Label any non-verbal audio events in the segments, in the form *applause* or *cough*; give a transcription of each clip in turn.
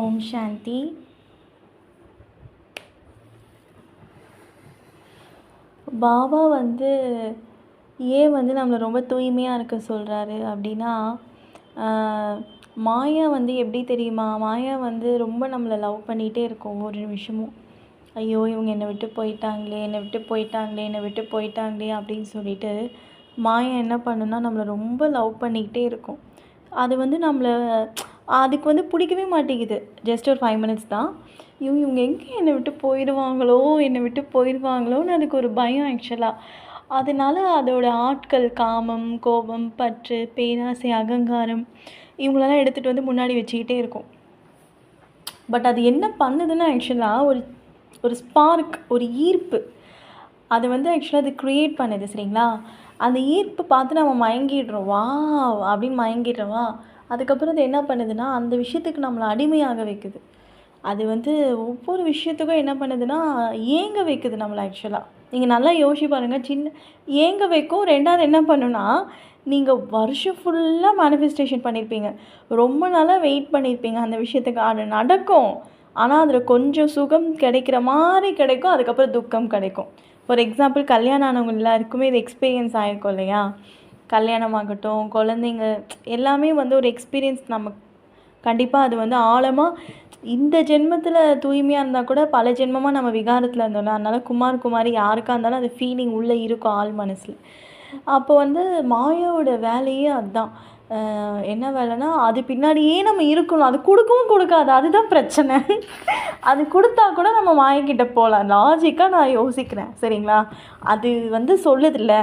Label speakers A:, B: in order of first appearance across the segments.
A: ஓம் சாந்தி. பாபா வந்து ஏன் வந்து நம்மளை ரொம்ப தூய்மையாக இருக்க சொல்கிறாரு அப்படின்னா மாயா வந்து எப்படி தெரியுமா? மாயா வந்து ரொம்ப நம்மளை லவ் பண்ணிகிட்டே இருக்கும் ஒவ்வொரு நிமிஷமும். ஐயோ இவங்க என்னை விட்டு போயிட்டாங்களே என்னை விட்டு போயிட்டாங்களே என்னை விட்டு போயிட்டாங்களே அப்படின்னு சொல்லிட்டு மாயா என்ன பண்ணுன்னா நம்மளை ரொம்ப லவ் பண்ணிக்கிட்டே இருக்கும். அது வந்து நம்மளை அதுக்கு வந்து பிடிக்கவே மாட்டேங்குது. ஜஸ்ட் ஒரு ஃபைவ் மினிட்ஸ் தான். ஐயோ இவங்க எங்கே என்னை விட்டு போயிடுவாங்களோ என்னை விட்டு போயிடுவாங்களோன்னு அதுக்கு ஒரு பயம் ஆக்சுவலாக அதனால அதோடய ஆட்கள் காமம் கோபம் பற்று பேராசை அகங்காரம் இவங்களெல்லாம் எடுத்துகிட்டு வந்து முன்னாடி வச்சுக்கிட்டே இருக்கும். பட் அது என்ன பண்ணுதுன்னா ஆக்சுவலாக ஒரு ஒரு ஸ்பார்க் ஒரு ஈர்ப்பு. அது வந்து ஆக்சுவலாக அது க்ரியேட் பண்ணுது சரிங்களா? அந்த ஈர்ப்பு பார்த்து நம்ம மயங்கிடுறோம். வா அப்படின்னு மயங்கிடுறோமா. அதுக்கப்புறம் அது என்ன பண்ணுதுன்னா அந்த விஷயத்துக்கு நம்மளை அடிமையாக வைக்குது. அது வந்து ஒவ்வொரு விஷயத்துக்கும் என்ன பண்ணுதுன்னா ஏங்க வைக்குது நம்மளை ஆக்சுவலாக நீங்கள் நல்லா யோசிச்சு பாருங்கள் சின்ன ஏங்க வைக்கும் ரெண்டாவது என்ன பண்ணுன்னா நீங்கள் வருஷம் ஃபுல்லாக மேனிஃபெஸ்டேஷன் பண்ணியிருப்பீங்க ரொம்ப நாளாக வெயிட் பண்ணியிருப்பீங்க அந்த விஷயத்துக்கு. அது நடக்கும். ஆனால் அதில் கொஞ்சம் சுகம் கிடைக்கிற மாதிரி கிடைக்கும் அதுக்கப்புறம் துக்கம் கிடைக்கும். ஃபார் எக்ஸாம்பிள் கல்யாணம் ஆனவங்க எல்லாருக்குமே இது எக்ஸ்பீரியன்ஸ் ஆகிருக்கும் இல்லையா? கல்யாணம் ஆகட்டும் குழந்தைங்க எல்லாமே வந்து ஒரு எக்ஸ்பீரியன்ஸ் நம்ம கண்டிப்பாக அது வந்து ஆழமாக இந்த ஜென்மத்தில் தூய்மையாக இருந்தால் கூட பல ஜென்மமாக நம்ம விகாரத்தில் இருந்தோம்ல அதனால் குமார் குமாரி யாருக்காக இருந்தாலும் அது ஃபீலிங் உள்ளே இருக்கும் ஆள் மனசில். அப்போ வந்து மாயாவோட வேலையே அதுதான் என்ன வேலைன்னா அது பின்னாடியே நம்ம இருக்கணும். அது கொடுக்கவும் கொடுக்காது. அதுதான் பிரச்சனை. அது கொடுத்தா கூட நம்ம மாயக்கிட்ட போகலாம். லாஜிக்காக நான் யோசிக்கிறேன். சரிங்களா? அது வந்து சொல்லுதில்ல.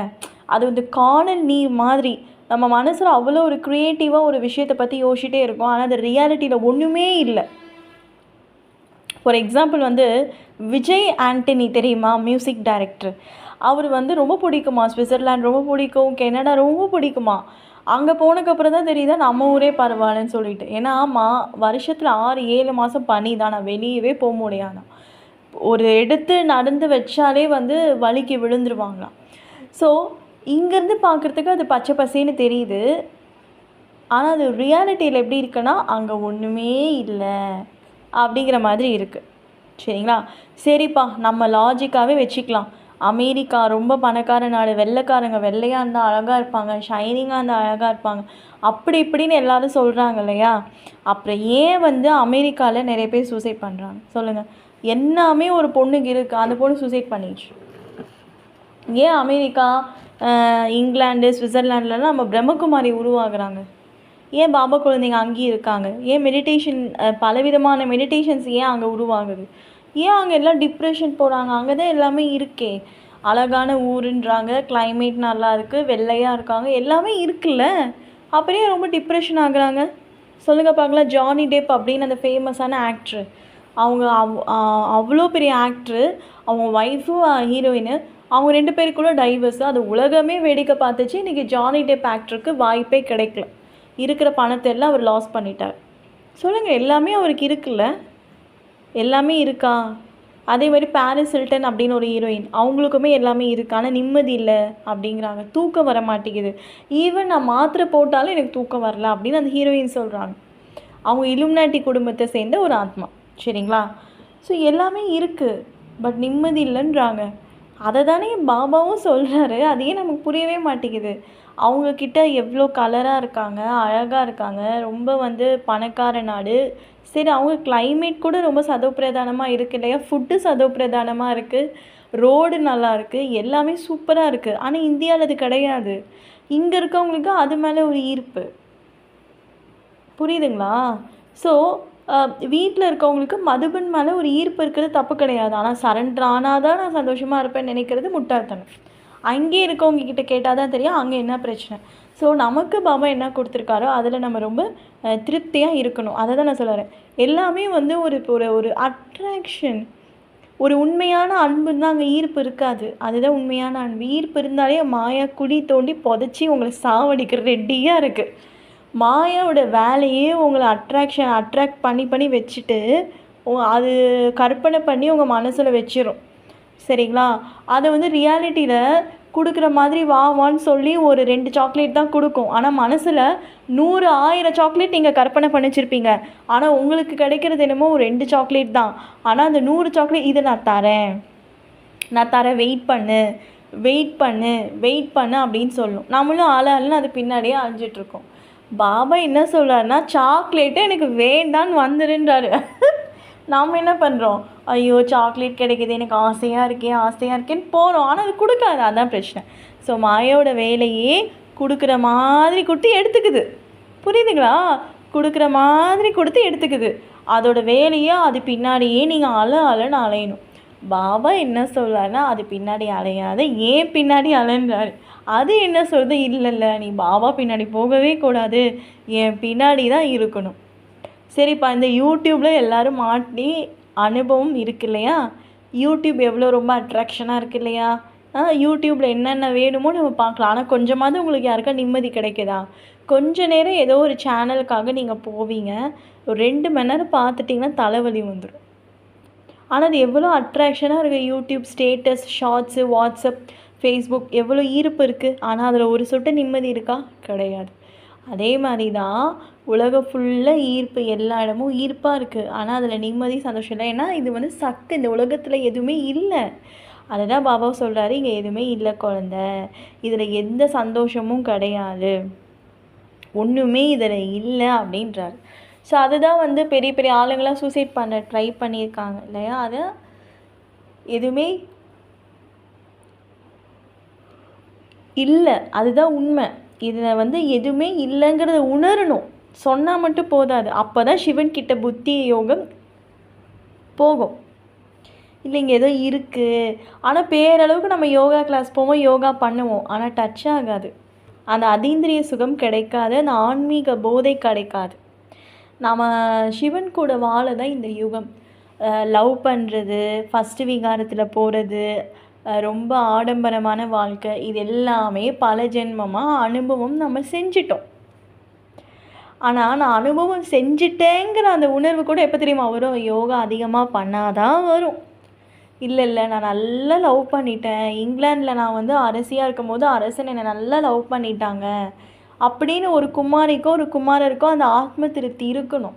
A: அது வந்து காணல் நீர் மாதிரி. நம்ம மனசில் அவ்வளோ ஒரு க்ரியேட்டிவாக ஒரு விஷயத்தை பற்றி யோசிச்சிட்டே இருக்கும். ஆனால் அது ரியாலிட்டியில் ஒன்றுமே இல்லை. ஃபார் எக்ஸாம்பிள் வந்து விஜய் ஆண்டனி தெரியுமா? மியூசிக் டைரக்டர் அவர் வந்து ரொம்ப பிடிக்குமா? சுவிட்சர்லாண்ட் ரொம்ப பிடிக்கும் கெனடா ரொம்ப பிடிக்குமா? அங்கே போனதுக்கப்புறம் தான் தெரியுதா? நம்ம ஊரே பரவாயில்லன்னு சொல்லிட்டு. ஏன்னா ஆமாம் வருஷத்தில் ஆறு ஏழு மாதம் பனி தான். நான் வெளியவே போக முடியாதான் ஒரு எடுத்து நடந்து வச்சாலே வந்து வலிக்கு விழுந்துருவாங்களாம். ஸோ இங்கேருந்து பார்க்குறதுக்கு அது பச்சை பசேன்னு தெரியுது. ஆனால் அது ரியாலிட்டியில் எப்படி இருக்குன்னா அங்கே ஒன்றுமே இல்லை. அப்படிங்கிற மாதிரி இருக்குது சரிங்களா? சரிப்பா நம்ம லாஜிக்காகவே வச்சுக்கலாம். அமெரிக்கா ரொம்ப பணக்கார நாடு. வெள்ளைக்காரங்க வெள்ளையாக இருந்தால் அழகாக இருப்பாங்க. ஷைனிங்காக இருந்தால் அழகாக இருப்பாங்க. அப்படி இப்படின்னு எல்லாரும் சொல்கிறாங்க இல்லையா? அப்புறம் ஏன் வந்து அமெரிக்காவில் நிறைய பேர் சூசைட் பண்ணுறாங்க சொல்லுங்கள் எல்லாமே ஒரு பொண்ணுக்கு இருக்குது அந்த பொண்ணு சூசைட் பண்ணிடுச்சு. ஏன் அமெரிக்கா இங்கிலாண்டு இங்கிலாந்து சுவிட்சர்லாண்ட்லலாம் நம்ம பிரம்மகுமாரி உருவாகிறாங்க. ஏன் பாபா குழந்தைங்க அங்கேயும் இருக்காங்க? ஏன் மெடிடேஷன் பலவிதமான மெடிடேஷன்ஸ் ஏன் அங்கே உருவாகுது? ஏன் அங்கே எல்லாம் டிப்ரெஷன் போகிறாங்க அங்கே தான் எல்லாமே இருக்கே. அழகான ஊருன்றாங்க கிளைமேட் நல்லா இருக்குது வெள்ளையாக இருக்காங்க எல்லாமே இருக்குல்ல? அப்படியே ரொம்ப டிப்ரெஷன் ஆகுறாங்க. சொல்லுங்கள் பார்க்கலாம். ஜானி டெப் அப்படின்னு அந்த ஃபேமஸான ஆக்ட்ரு அவங்க அவ் அவ்வளோ பெரிய ஆக்ட்ரு அவங்க ஒய்ஃபும் ஹீரோயின் அவங்க ரெண்டு பேருக்குள்ள டைவர்ஸ் அது உலகமே வேடிக்கை பார்த்துச்சு. இன்றைக்கி ஜானி டெப் ஆக்டருக்கு வாய்ப்பே கிடைக்கல. இருக்கிற பணத்தை எல்லாம் அவர் லாஸ் பண்ணிட்டார். சொல்லுங்கள் எல்லாமே அவருக்கு இருக்குல்ல? எல்லாமே இருக்கா? அதே மாதிரி பாரிஸ் ஹில்டன் அப்படின்னு ஒரு ஹீரோயின் அவங்களுக்குமே எல்லாமே இருக்கு? ஆனால் நிம்மதி இல்லை அப்படிங்கிறாங்க. தூக்கம் வர மாட்டேங்குது. ஈவன் நான் மாத்திரை போட்டாலும் எனக்கு தூக்கம் வரல அப்படின்னு அந்த ஹீரோயின் சொல்கிறாங்க அவங்க இலுமினாட்டி குடும்பத்தை சேர்ந்த ஒரு ஆத்மா. சரிங்களா? ஸோ எல்லாமே இருக்குது பட் நிம்மதி இல்லைன்றாங்க. அதை தானே பாபாவும் சொல்கிறாரு அதையே நமக்கு புரியவே மாட்டேங்குது. அவங்கக்கிட்ட எவ்வளோ கலராக இருக்காங்க அழகாக இருக்காங்க ரொம்ப வந்து பணக்கார நாடு. சரி அவங்க கிளைமேட் கூட ரொம்ப சதோப்பிரதானமாக இருக்கு இல்லையா? ஃபுட்டு சதோப்பிரதானமாக இருக்குது ரோடு நல்லா இருக்குது எல்லாமே சூப்பராக இருக்குது ஆனால் இந்தியாவில் அது கிடையாது. இங்கே இருக்கவங்களுக்கு அது மேலே ஒரு ஈர்ப்பு. புரியுதுங்களா? ஸோ வீட்டில் இருக்கவங்களுக்கு மதுபன் மேலே ஒரு ஈர்ப்பு இருக்கிறது தப்பு கிடையாது. ஆனால் சரண்டர் ஆனால் தான் நான் சந்தோஷமாக இருப்பேன்னு நினைக்கிறது முட்டாள்தனம். அங்கே இருக்கவங்க கிட்ட கேட்டால் தான் தெரியும் அங்கே என்ன பிரச்சனை? ஸோ நமக்கு பாபா என்ன கொடுத்துருக்காரோ அதில் நம்ம ரொம்ப திருப்தியாக இருக்கணும். அதை தான் நான் சொல்லுறேன் எல்லாமே வந்து ஒரு ஒரு ஒரு அட்ராக்ஷன் ஒரு உண்மையான அன்புன்னு தான் அங்கே ஈர்ப்பு இருக்காது. அதுதான் உண்மையான அன்பு. ஈர்ப்பு இருந்தாலே மாயா குழி தோண்டி புதைச்சி உங்களை சாவடிக்கிற ரெடியாக இருக்குது மாயாவோட வேலையே உங்களை அட்ராக்ஷன் அட்ராக்ட் பண்ணி பண்ணி வச்சுட்டு அது கற்பனை பண்ணி உங்கள் மனசில் வச்சிடும் சரிங்களா? அதை வந்து ரியாலிட்டியில் கொடுக்குற மாதிரி வா வான்னு சொல்லி ஒரு ரெண்டு சாக்லேட் தான் கொடுக்கும். ஆனால் மனசில் நூறு ஆயிரம் சாக்லேட் நீங்கள் கற்பனை பண்ணி வச்சுருப்பீங்க. ஆனால் உங்களுக்கு கிடைக்கிறது என்னமோ ஒரு ரெண்டு சாக்லேட் தான். ஆனால் அந்த நூறு சாக்லேட் இதை நான் தரேன். நான் தரேன் வெயிட் பண்ணு. வெயிட் பண்ணு. வெயிட் பண்ணு அப்படின்னு சொல்லும். நம்மளும் ஆள ஆளுன்னு அது பின்னாடியே அழிஞ்சிட்ருக்கோம் பாபா என்ன சொல்கிறாருன்னா சாக்லேட்டே எனக்கு வேண்டான்னு வந்துருன்றாரு. *laughs* நாம் என்ன பண்ணுறோம் ஐயோ சாக்லேட் கிடைக்குது எனக்கு ஆசையாக இருக்கே ஆசையாக இருக்கேன்னு போகிறோம் ஆனால் அது கொடுக்காது. அதான் பிரச்சனை. ஸோ மாயோட வேலையே கொடுக்குற மாதிரி கொடுத்து எடுத்துக்குது. புரியுதுங்களா? கொடுக்குற மாதிரி கொடுத்து எடுத்துக்குது. அதோட வேலையை அது பின்னாடியே நீங்கள் அல அலன்னு அலையணும். பாபா என்ன சொல்கிறாருன்னா அது பின்னாடி அலையாத ஏன் பின்னாடி அலைன்றாரு? அது என்ன சொல்கிறது இல்லை இல்லை நீ பாபா பின்னாடி போகவே கூடாது. என் பின்னாடி தான் இருக்கணும். சரிப்பா இந்த யூடியூப்பில் எல்லாரும் மாட்டி அனுபவம் இருக்கு இல்லையா? யூடியூப் எவ்வளோ ரொம்ப அட்ராக்ஷனாக இருக்கு இல்லையா? யூடியூப்பில் என்னென்ன வேணுமோ நம்ம பார்க்கலாம். ஆனால் கொஞ்சமாவது உங்களுக்கு யாருக்கா நிம்மதி கிடைக்குதா? கொஞ்ச நேரம் ஏதோ ஒரு சேனலுக்காக நீங்கள் போவீங்க. ஒரு ரெண்டு மணி நேரம் பார்த்துட்டிங்கன்னா தலைவலி வந்துடும் ஆனால் அது எவ்வளோ அட்ராக்ஷனாக இருக்குது YouTube status shorts WhatsApp Facebook எவ்வளோ ஈர்ப்பு இருக்குது ஆனால் அதில் ஒரு சொட்டு நிம்மதி இருக்கா? கிடையாது. அதே மாதிரி தான் உலகம் ஃபுல்லாக ஈர்ப்பு எல்லா இடமும் ஈர்ப்பாக இருக்குது ஆனால் அதில் நிம்மதி சந்தோஷம் இல்லை. ஏன்னா இது வந்து சக்கு இந்த உலகத்தில் எதுவுமே இல்லை. அதை தான் பாபா சொல்கிறாரு இங்கே எதுவுமே இல்லை குழந்த. இதில் எந்த சந்தோஷமும் கிடையாது. ஒன்றுமே இதில் இல்லை அப்படின்றாரு. ஸோ அதுதான் வந்து பெரிய பெரிய ஆளுங்களாம் சூசைட் பண்ண ட்ரை பண்ணியிருக்காங்க. இல்லையா? அதை எதுவுமே இல்லை அதுதான் உண்மை. இதில் வந்து எதுவுமே இல்லைங்கிறத உணரணும். சொன்னால் மட்டும் போதாது. அப்போ தான் சிவன் கிட்ட புத்தி யோகம் போகும். இல்லைங்க ஏதோ இருக்குது ஆனால் பேரளவுக்கு நம்ம யோகா கிளாஸ் போவோம் யோகா பண்ணுவோம். ஆனால் டச் ஆகாது. அந்த அதீந்திரிய சுகம் கிடைக்காது. அந்த ஆன்மீக போதை கிடைக்காது. நாம் சிவன் கூட வாழ தான் இந்த யுகம். லவ் பண்ணுறது ஃபஸ்ட்டு விகாரத்தில் போகிறது ரொம்ப ஆடம்பரமான வாழ்க்கை. இது எல்லாமே பல ஜென்மமாக அனுபவம் நம்ம செஞ்சிட்டோம். ஆனால் நான் அனுபவம் செஞ்சிட்டேங்கிற அந்த உணர்வு கூட எப்போ தெரியுமா வரும்? யோகா அதிகமாக பண்ணாதான் வரும். இல்லை இல்லை நான் நல்லா லவ் பண்ணிட்டேன். இங்கிலாண்டில் நான் வந்து அரசியாக இருக்கும்போது அரசன் என்னை நல்லா லவ் பண்ணிட்டாங்க. அப்படின்னு ஒரு குமாரிக்கோ ஒரு குமாரருக்கோ அந்த ஆத்ம திருப்தி இருக்கணும்.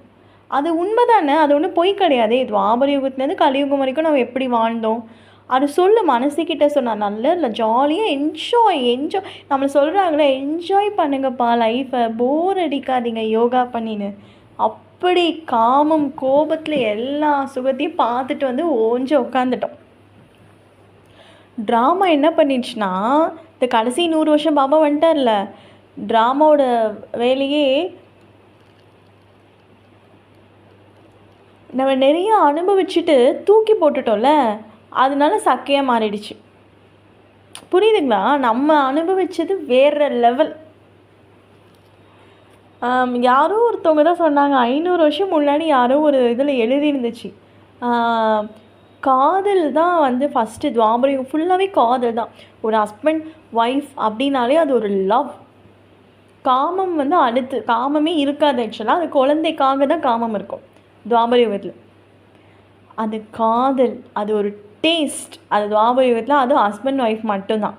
A: அது உண்மை தானே அது ஒன்றும் பொய் கிடையாது. இது ஆபர யுகத்துலேருந்து கலியுகம் வரைக்கும் நம்ம எப்படி வாழ்ந்தோம்? அது சொல்லு மனசுக்கிட்ட சொன்னால் நல்ல இல்லை ஜாலியாக என்ஜாய் என்ஜாய் நம்மளை சொல்கிறாங்களே என்ஜாய் பண்ணுங்கப்பா லைஃப்பை போர் அடிக்காதீங்க யோகா பண்ணின்னு. அப்படி காமம் கோபத்தில் எல்லா சுகத்தையும் பார்த்துட்டு வந்து ஓஞ்சு உட்காந்துட்டோம் ட்ராமா என்ன பண்ணிடுச்சுன்னா இந்த கடைசி நூறு வருஷம் பாபா வந்துட்டார்ல ட்ராமாவோட வேலையே நம்ம நிறைய அனுபவிச்சுட்டு தூக்கி போட்டுட்டோம்ல அதனால சக்கையாக மாறிடுச்சு. புரியுதுங்களா? நம்ம அனுபவித்தது வேறு லெவல் யாரோ ஒருத்தவங்க தான் சொன்னாங்க ஐநூறு வருஷம் முன்னாடி யாரோ ஒரு இதில் எழுதியிருந்துச்சு. காதல் தான் வந்து ஃபஸ்ட்டு துவாபரம் ஃபுல்லாகவே காதல் தான். ஒரு ஹஸ்பண்ட் ஒய்ஃப் அப்படின்னாலே அது ஒரு லவ் காமம் வந்து அடுத்து காமமே இருக்காது ஆக்சுவலாக அது குழந்தைக்காக தான் காமம் இருக்கும் துவாபர யுகத்தில். அது காதல் அது ஒரு டேஸ்ட் அது துவாபர யுகத்தில் அது ஹஸ்பண்ட் ஒய்ஃப் மட்டும்தான்.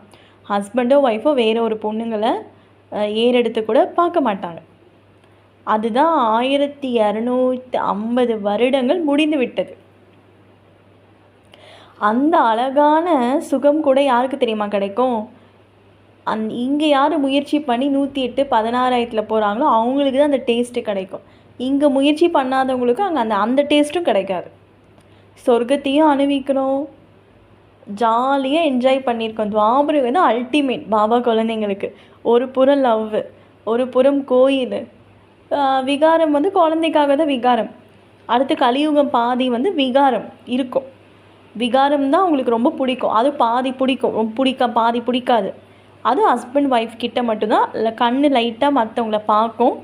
A: ஹஸ்பண்டோ ஒய்ஃபோ வேறு ஒரு பொண்ணுங்களை ஏறெடுத்து கூட பார்க்க மாட்டாங்க. அதுதான் ஆயிரத்தி இரநூத்தி ஐம்பது வருடங்கள் முடிந்து விட்டது. அந்த அழகான சுகம் கூட யாருக்கு தெரியுமா கிடைக்கும்? அந் இங்கே யார் முயற்சி பண்ணி நூற்றி எட்டு பதினாறாயிரத்தில் போகிறாங்களோ அவங்களுக்கு தான் அந்த டேஸ்ட்டு கிடைக்கும். இங்கே முயற்சி பண்ணாதவங்களுக்கு அங்கே அந்த அந்த டேஸ்ட்டும் கிடைக்காது. சொர்க்கத்தையும் அனுபவிக்கணும். ஜாலியாக என்ஜாய் பண்ணியிருக்கோம். துவாபரி வந்து அல்டிமேட் பாபா குழந்தைங்களுக்கு. ஒரு புறம் லவ் ஒரு புறம் கோயில். விகாரம் வந்து குழந்தைக்காக தான் விகாரம். அடுத்து கலியுகம் பாதி வந்து விகாரம் இருக்கும். விகாரம் தான் உங்களுக்கு ரொம்ப பிடிக்கும். அது பாதி பிடிக்கும். பிடிக்க பாதி பிடிக்காது. அது ஹஸ்பண்ட் ஒய்ஃப் கிட்ட மட்டும்தான். இல்லை கண் லைட்டாக மற்றவங்கள பார்க்கும்.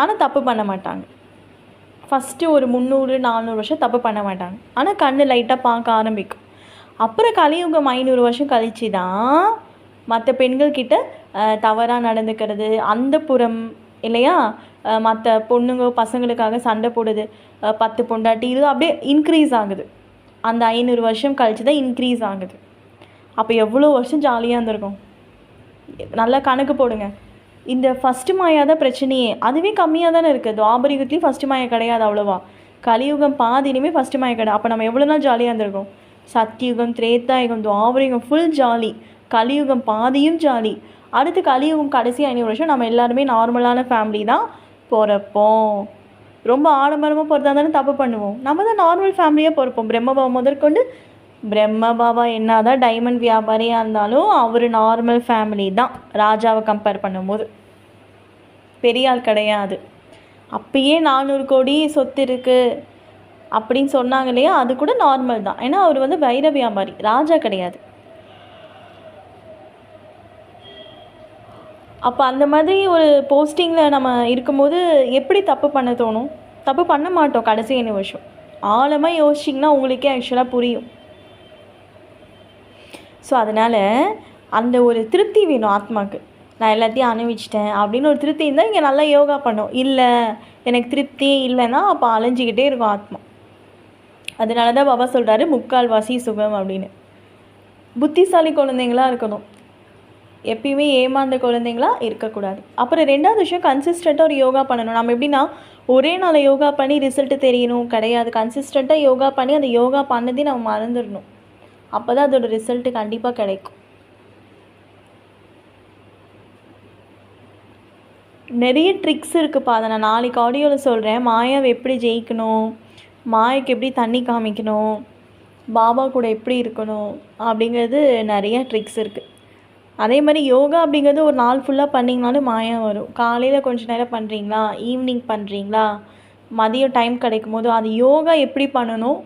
A: ஆனால் தப்பு பண்ண மாட்டாங்க. ஃபஸ்ட்டு ஒரு முந்நூறு நானூறு வருஷம் தப்பு பண்ண மாட்டாங்க. ஆனால் கண் லைட்டாக பார்க்க ஆரம்பிக்கும். அப்புறம் கலியுகம் ஐநூறு வருஷம் கழிச்சு தான் மற்ற பெண்கள்கிட்ட தவறாக நடந்துக்கிறது அந்த புறம் இல்லையா? மற்ற பொண்ணுங்க பசங்களுக்காக சண்டை போடுது. பத்து பொண்டாட்டி இது அப்படியே இன்க்ரீஸ் ஆகுது. அந்த ஐநூறு வருஷம் கழிச்சு தான் இன்க்ரீஸ் ஆகுது. அப்போ எவ்வளோ வருஷம் ஜாலியாக இருந்திருக்கும்? நல்லா கணக்கு போடுங்க. இந்த ஃபஸ்ட்டு மாயா தான் பிரச்சனையே அதுவே கம்மியாக தானே இருக்குது துவாபரிகத்துலேயும் ஃபஸ்ட்டு மாயா கிடையாது அவ்வளோவா. கலியுகம் பாதியிலுமே ஃபஸ்ட்டு மாயா கிடையாது. அப்போ நம்ம எவ்வளோ நாள் ஜாலியாக இருந்திருக்கோம்? சத்தியுகம் திரேத்தாயுகம் துவாபரிகம் ஃபுல் ஜாலி கலியுகம் பாதியும் ஜாலி அடுத்து கலியுகம் கடைசி ஐநூறு வருஷம் நம்ம எல்லாருமே நார்மலான ஃபேமிலி தான் பிறப்போம். ரொம்ப ஆடம்பரமாக பிறந்தா தானே தப்பு பண்ணுவோம். நம்ம தான் நார்மல் ஃபேமிலியாக பிறப்போம். பிரம்மபவம் முதற்கொண்டு பிரம்ம பாபா என்னதான் டைமண்ட் வியாபாரியாக இருந்தாலும் அவர் நார்மல் ஃபேமிலி தான். ராஜாவை கம்பேர் பண்ணும்போது. பெரிய ஆள் கிடையாது. அப்பயே நானூறு கோடி சொத்து இருக்குது அப்படின்னு சொன்னாங்க இல்லையா அது கூட நார்மல் தான். ஏன்னா அவர் வந்து வைர வியாபாரி. ராஜா கிடையாது. அப்போ அந்த மாதிரி ஒரு போஸ்டிங்கில் நம்ம இருக்கும்போது எப்படி தப்பு பண்ண தோணும்? தப்பு பண்ண மாட்டோம் கடைசி நிமிஷம். ஆழமாக யோசிச்சிங்கன்னா உங்களுக்கே ஆக்சுவலாக புரியும். ஸோ அதனால் அந்த ஒரு திருப்தி வேணும் ஆத்மாக்கு. நான் எல்லாத்தையும் அனுபவிச்சிட்டேன் அப்படின்னு ஒரு திருப்தி இருந்தால் இங்கே நல்லா யோகா பண்ணும். இல்லை எனக்கு திருப்தி இல்லைன்னா அப்போ அலைஞ்சிக்கிட்டே இருக்கும் ஆத்மா. அதனால தான் பாபா சொல்கிறாரு முக்கால்வாசி சுகம் அப்படின்னு. புத்திசாலி குழந்தைங்களா இருக்கணும். எப்பயுமே ஏமாந்த குழந்தைங்களா இருக்கக்கூடாது. அப்புறம் ரெண்டாவது விஷயம் கன்சிஸ்டண்ட்டாக ஒரு யோகா பண்ணணும். நம்ம எப்படின்னா ஒரே நாள் யோகா பண்ணி ரிசல்ட்டு தெரியணும். கிடையாது. கன்சிஸ்டண்ட்டாக யோகா பண்ணி அந்த யோகா பண்ணதே நம்ம மறந்துடணும். அப்போ தான் அதோட ரிசல்ட்டு கண்டிப்பாக கிடைக்கும். நிறைய ட்ரிக்ஸ் இருக்குப்பா அதை நான் நாளைக்கு ஆடியோவில் சொல்கிறேன் மாயாவை எப்படி ஜெயிக்கணும்? மாயக்கு எப்படி தண்ணி காமிக்கணும்? பாபா கூட எப்படி இருக்கணும்? அப்படிங்கிறது நிறைய ட்ரிக்ஸ் இருக்குது அதே மாதிரி யோகா அப்படிங்கிறது ஒரு நாள் ஃபுல்லாக பண்ணிங்கனாலும் மாயம் வரும். காலையில் கொஞ்ச நேரம் பண்ணுறீங்களா ஈவினிங் பண்ணுறீங்களா மதியம் டைம் கிடைக்கும் போது அது யோகா எப்படி பண்ணணும்?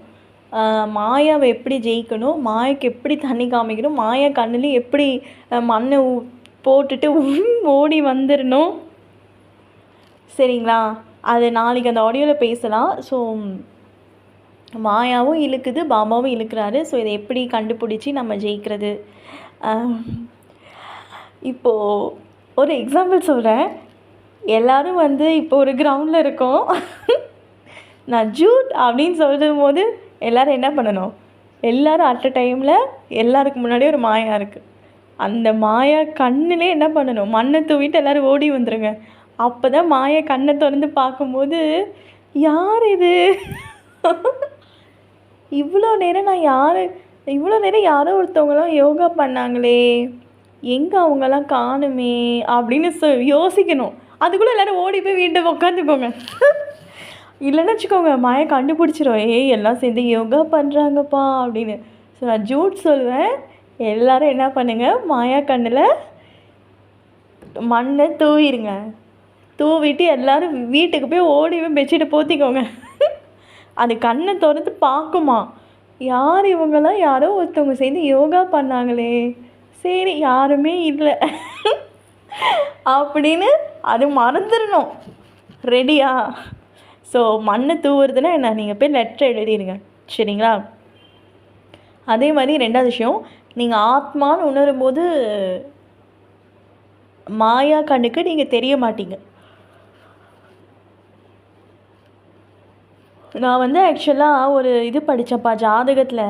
A: மாயாவை எப்படி ஜெயிக்கணும் மாயாவுக்கு எப்படி தண்ணி காமிக்கணும் மாயா கண்ணுலேயும் எப்படி மண்ணை போட்டுட்டு ஓடி வந்துடணும் சரிங்களா? அது நாளைக்கு அந்த ஆடியோவில் பேசலாம். ஸோ மாயாவும் இழுக்குது பாபாவும் இழுக்கிறாரு. ஸோ இதை எப்படி கண்டுபிடிச்சி நம்ம ஜெயிக்கிறது? இப்போது ஒரு எக்ஸாம்பிள் சொல்கிறேன் எல்லோரும் வந்து இப்போ ஒரு கிரவுண்டில் இருக்கோம். நான் ஜூட் அப்படின்னு சொல்லும் போது எல்லோரும் என்ன பண்ணணும்? எல்லோரும் அட் அ டைமில் எல்லாருக்கு முன்னாடி ஒரு மாயா இருக்குது அந்த மாயா கண்ணிலே என்ன பண்ணணும்? மண்ணை தூவிட்டு எல்லோரும் ஓடி வந்துடுங்க அப்போ தான் மாயா கண்ணை திறந்து பார்க்கும்போது யார் இது? இவ்வளோ நேரம் நான் யார்? இவ்வளோ நேரம் யாரோ ஒருத்தவங்களாம் யோகா பண்ணாங்களே எங்கே அவங்கெல்லாம் காணுமே அப்படின்னு சொ யோசிக்கணும். அதுக்குள்ளே எல்லோரும் ஓடி போய் வீட்டை உட்காந்துக்கோங்க இல்லைன்னு வச்சுக்கோங்க மாயை கண்டுபிடிச்சிரும். ஏய் எல்லாம் சேர்ந்து யோகா பண்ணுறாங்கப்பா அப்படின்னு. ஸோ நான் ஜூட் சொல்லுவேன் எல்லோரும் என்ன பண்ணுங்கள் மாயா கண்ணில் மண்ணை தூவிடுங்க தூவிட்டு எல்லோரும் வீட்டுக்கு போய் ஓடி போய் பெட்ஷீட்டை போத்திக்கோங்க. அது கண்ணை திறந்து பார்க்குமா? யார் இவங்கெல்லாம்? யாரோ ஒருத்தவங்க சேர்ந்து யோகா பண்ணாங்களே. சரி யாருமே இல்லை. அப்படின்னு அது மறந்துடணும். ரெடியா ஸோ மண்ணு தூவுறதுன்னா என்ன? நீங்கள் போய் லெட்டர் எழுதிடுங்க சரிங்களா? அதே மாதிரி ரெண்டாவது விஷயம் நீங்கள் ஆத்மான்னு உணரும்போது மாயா கண்ணுக்கு நீங்கள் தெரிய மாட்டீங்க. நான் வந்து ஆக்சுவலாக ஒரு இது படித்தப்பா ஜாதகத்தில்.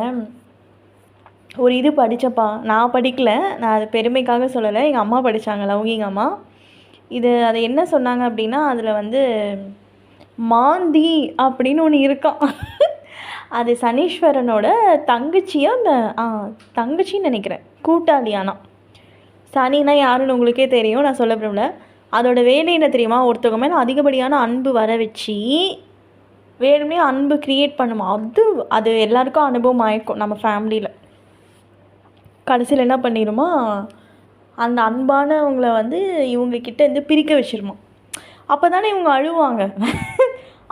A: ஒரு இது படித்தப்பா நான் படிக்கல. நான் அது பெருமைக்காக சொல்லலை. எங்கள் அம்மா படித்தாங்க லவ்கிங் அம்மா. இது அது என்ன சொன்னாங்க அப்படின்னா அதில் வந்து மாந்தி அப்படின்னு ஒன்று இருக்கான் அது சனீஸ்வரனோட தங்கச்சியோ அந்த ஆ தங்கச்சின்னு நினைக்கிறேன். கூட்டாளியானா சனினா யாருன்னு உங்களுக்கே தெரியும் நான் சொல்ல விரும்பல. அதோட வேலை என்ன தெரியுமா? ஒருத்தவங்க மேலே அதிகப்படியான அன்பு வர வச்சு வேணுமே அன்பு க்ரியேட் பண்ணுமா? அது அது எல்லாருக்கும் அனுபவம் ஆயிருக்கும் நம்ம ஃபேமிலியில் கடைசியில் என்ன பண்ணிடுமா அந்த அன்பானவங்களை வந்து இவங்கக்கிட்ட இருந்து பிரிக்க வச்சிருமா. அப்போ தானே இவங்க அழுவாங்க.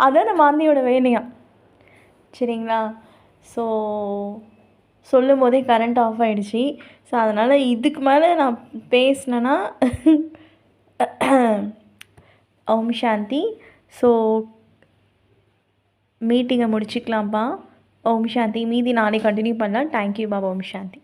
A: அதான் நம்ம மாந்தியோட வேலையா? சரிங்களா? ஸோ சொல்லும் போதே கரண்ட் ஆஃப் ஆகிடுச்சி ஸோ அதனால் இதுக்கு மேலே நான் பேசினேன்னா ஓம் சாந்தி. ஸோ மீட்டிங்கை முடிச்சுக்கலாம்ப்பா. ஓம் சாந்தி. மீதி நாளை கண்டினியூ பண்ணலாம். Thank you Baba. Om Shanti.